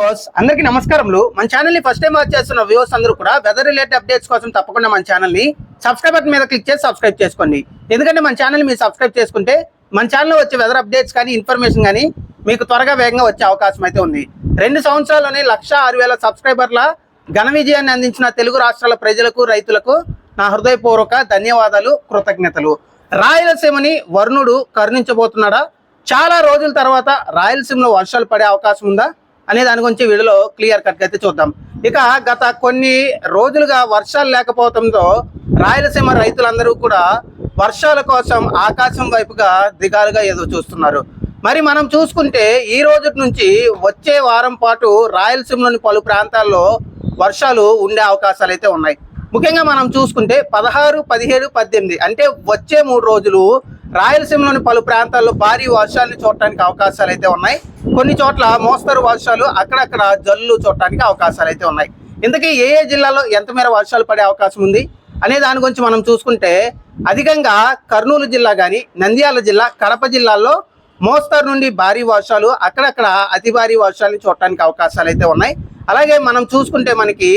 Viewers అందరికీ నమస్కారములు. మన ఛానల్ని ఫస్ట్ టైం వాచ్ చేస్తున్న వ్యూవర్స్ అందరూ కూడా వెదర్ రిలేటెడ్ అప్డేట్స్ కోసం తప్పకుండా మన ఛానల్ని సబ్స్క్రైబ్ బటన్ మీద క్లిక్ చేసి సబ్స్క్రైబ్ చేసుకోండి. ఎందుకంటే మన ఛానల్ మీరు సబ్స్క్రైబ్ చేసుకుంటే మన ఛానల్లో వచ్చే వెదర్ అప్డేట్స్ కానీ ఇన్ఫర్మేషన్ కానీ మీకు త్వరగా వేగంగా వచ్చే అవకాశం అయితే ఉంది. రెండు సంవత్సరాల్లోనే లక్ష ఆరు వేల సబ్స్క్రైబర్ల ఘన విజయాన్ని అందించిన తెలుగు రాష్ట్రాల ప్రజలకు రైతులకు నా హృదయపూర్వక ధన్యవాదాలు కృతజ్ఞతలు. రాయలసీమని వరుణుడు కరుణించబోతున్నాడా? చాలా రోజుల తర్వాత రాయలసీమలో వర్షాలు పడే అవకాశం ఉందా? అనే దాని గురించి వీడియోలో క్లియర్ కట్ అయితే చూద్దాం. ఇక గత కొన్ని రోజులుగా వర్షాలు లేకపోవడంతో రాయలసీమ రైతులందరూ కూడా వర్షాల కోసం ఆకాశం వైపుగా దిగాలుగా ఎదురు చూస్తున్నారు. మరి మనం చూసుకుంటే ఈ రోజు నుంచి వచ్చే వారం పాటు రాయలసీమలోని పలు ప్రాంతాల్లో వర్షాలు ఉండే అవకాశాలు అయితే ఉన్నాయి. ముఖ్యంగా మనం చూసుకుంటే పదహారు పదిహేడు పద్దెనిమిది అంటే వచ్చే మూడు రోజులు రాయలసీమలోని పలు ప్రాంతాల్లో భారీ వర్షాలను చూడటానికి అవకాశాలు అయితే ఉన్నాయి. కొన్ని చోట్ల మోస్తరు వర్షాలు అక్కడక్కడ జల్లు చూడటానికి అవకాశాలు అయితే ఉన్నాయి. ఇంతకీ ఏ ఏ జిల్లాలో ఎంత మేర వర్షాలు పడే అవకాశం ఉంది? అనే దాని గురించి మనం చూసుకుంటే అధికంగా కర్నూలు జిల్లా కానీ నంద్యాల జిల్లా కడప జిల్లాల్లో మోస్తరు నుండి భారీ వర్షాలు అక్కడక్కడ అతి భారీ వర్షాలను చూడటానికి అవకాశాలు అయితే ఉన్నాయి. అలాగే మనం చూసుకుంటే మనకి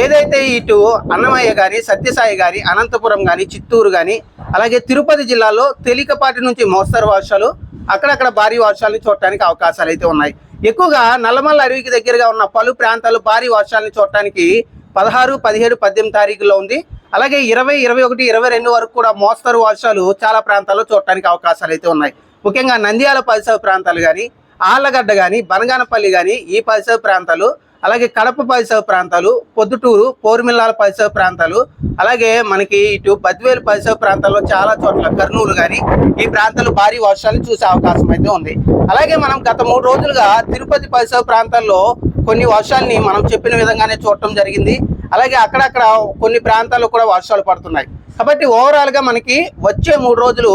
ఏదైతే ఇటు అన్నమయ్య గాని సత్యసాయి గాని అనంతపురం గాని చిత్తూరు గాని అలాగే తిరుపతి జిల్లాలో తేలికపాటి నుంచి మోస్తరు వర్షాలు అక్కడక్కడ భారీ వర్షాలను చూడటానికి అవకాశాలు అయితే ఉన్నాయి. ఎక్కువగా నల్లమల్ల అడవికి దగ్గరగా ఉన్న పలు ప్రాంతాలు భారీ వర్షాలను చూడటానికి పదహారు పదిహేడు పద్దెనిమిది తారీఖులో ఉంది. అలాగే ఇరవై ఇరవై ఒకటి ఇరవై రెండు వరకు కూడా మోస్తరు వర్షాలు చాలా ప్రాంతాల్లో చూడటానికి అవకాశాలు అయితే ఉన్నాయి. ముఖ్యంగా నంద్యాల పరిసర ప్రాంతాలు కానీ ఆళ్ళగడ్డ కానీ బనగానపల్లి కానీ ఈ పరిసర ప్రాంతాలు అలాగే కడప పరిసర ప్రాంతాలు పొద్దుటూరు పోరుమిల్లాల పరిసర ప్రాంతాలు అలాగే మనకి ఇటు బద్వేలు పరిసర ప్రాంతాల్లో చాలా చోట్ల కర్నూలు కానీ ఈ ప్రాంతాలు భారీ వర్షాలు చూసే అవకాశం అయితే ఉంది. అలాగే మనం గత మూడు రోజులుగా తిరుపతి పరిసర ప్రాంతాల్లో కొన్ని వర్షాలని మనం చెప్పిన విధంగానే చూడటం జరిగింది. అలాగే అక్కడక్కడ కొన్ని ప్రాంతాల్లో కూడా వర్షాలు పడుతున్నాయి. కాబట్టి ఓవరాల్గా మనకి వచ్చే మూడు రోజులు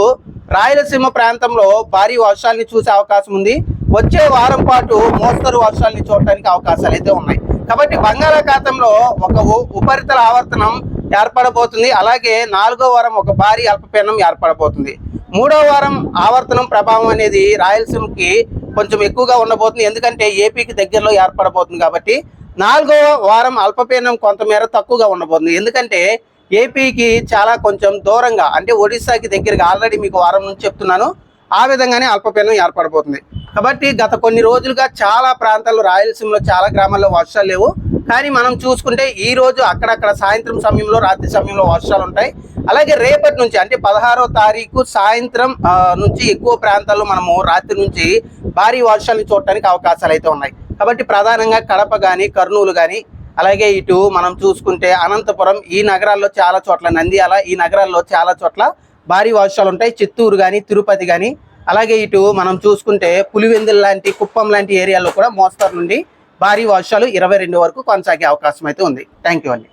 రాయలసీమ ప్రాంతంలో భారీ వర్షాలని చూసే అవకాశం ఉంది. వచ్చే వారం పాటు మోస్తరు వర్షాలని చూడటానికి అవకాశాలు అయితే ఉన్నాయి. కాబట్టి బంగాళాఖాతంలో ఒక ఉపరితల ఆవర్తనం ఏర్పడబోతుంది. అలాగే నాలుగో వారం ఒక భారీ అల్పపీడనం ఏర్పడబోతుంది. మూడో వారం ఆవర్తనం ప్రభావం అనేది రాయలసీమకి కొంచెం ఎక్కువగా ఉండబోతుంది. ఎందుకంటే ఏపీకి దగ్గరలో ఏర్పడబోతుంది కాబట్టి నాలుగో వారం అల్పపీడనం కొంతమేర తక్కువగా ఉండబోతుంది. ఎందుకంటే ఏపీకి చాలా కొంచెం దూరంగా అంటే ఒడిశాకి దగ్గరగా ఆల్రెడీ మీకు వారం నుంచి చెప్తున్నాను ఆ విధంగానే అల్పపీడనం ఏర్పడబోతుంది. కాబట్టి గత కొన్ని రోజులుగా చాలా ప్రాంతాల్లో రాయలసీమలో చాలా గ్రామాల్లో వర్షాలు లేవు. కానీ మనం చూసుకుంటే ఈ రోజు అక్కడక్కడ సాయంత్రం సమయంలో రాత్రి సమయంలో వర్షాలు ఉంటాయి. అలాగే రేపటి నుంచి అంటే పదహారో తారీఖు సాయంత్రం నుంచి ఎక్కువ ప్రాంతాల్లో మనము రాత్రి నుంచి భారీ వర్షాలు చూడటానికి అవకాశాలు అయితే ఉన్నాయి. కాబట్టి ప్రధానంగా కడప కానీ కర్నూలు కానీ అలాగే ఇటు మనం చూసుకుంటే అనంతపురం ఈ నగరాల్లో చాలా చోట్ల నంద్యాల ఈ నగరాల్లో చాలా చోట్ల భారీ వర్షాలు ఉంటాయి. చిత్తూరు కానీ తిరుపతి కానీ అలాగే ఇటు మనం చూసుకుంటే పులివెందుల లాంటి కుప్పం లాంటి ఏరియాలో కూడా మోస్తరు నుండి భారీ వర్షాలు ఇరవై రెండు వరకు కొనసాగే అవకాశం అయితే ఉంది. థ్యాంక్ యూ అండి.